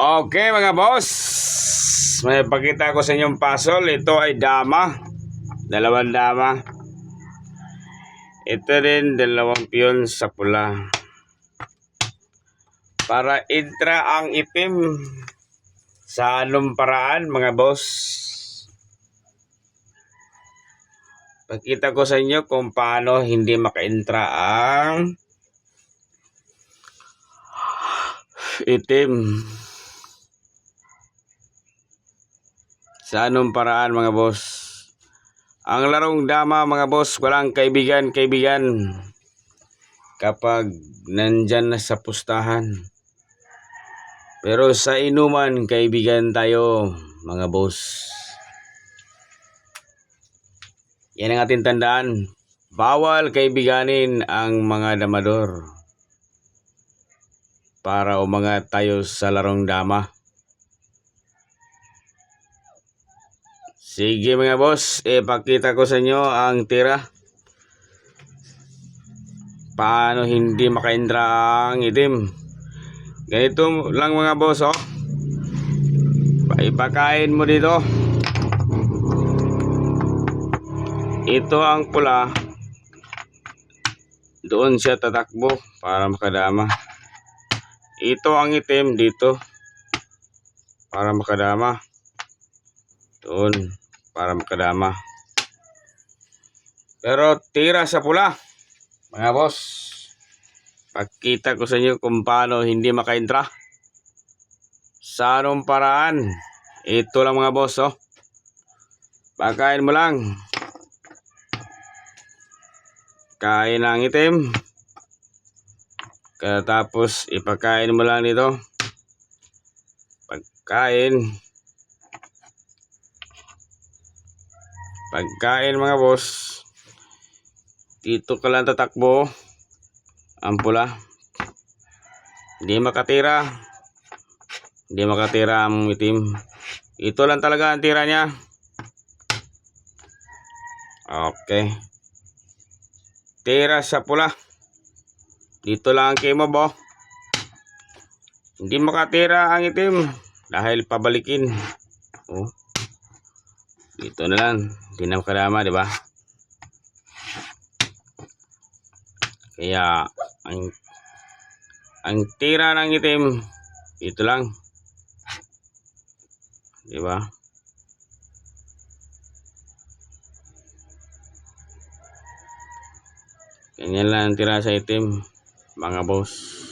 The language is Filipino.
Okay mga boss, may pakita ko sa inyong puzzle. Ito ay dama. Dalawang dama. Ito rin dalawang piyon sa pula. Para intra ang itim sa anong paraan mga boss. Pakita ko sa inyo kung paano hindi maka-intra ang itim. Sa anong paraan mga boss? Ang larong dama mga boss, walang kaibigan-kaibigan kapag nandyan na sa pustahan. Pero sa inuman, kaibigan tayo mga boss. Yan ang ating tandaan. Bawal kaibiganin ang mga damador para umangat tayo sa larong dama. Sige mga boss, ipakita ko sa inyo ang tira. Paano hindi makaindra ang itim. Ganito lang mga boss oh. Ipakain mo dito. Ito ang pula. Doon siya tatakbo para makadama. Ito ang itim dito para makadama. Doon para makadama. Pero tira sa pula. Mga boss. Pakita ko sa inyo kung paano hindi makaintra. Sa anong paraan. Ito lang mga boss oh. Pagkain mo lang. Kain ang itim. Katapos ipakain mo lang dito. Pagkain. Pagkain mga boss. Dito ka lang tatakbo. Ang pula. Hindi makatira. Hindi makatira ang itim. Ito lang talaga ang tira niya. Okay. Tira sa pula. Dito lang ang kimob oh. Hindi makatira ang itim. Dahil pabalikin. Oh. Dito na lang. Hindi na makadama, di ba? Kaya, ang ang tira ng itim, ito lang. Di ba? Ganyan lang ang tira sa itim, mga boss.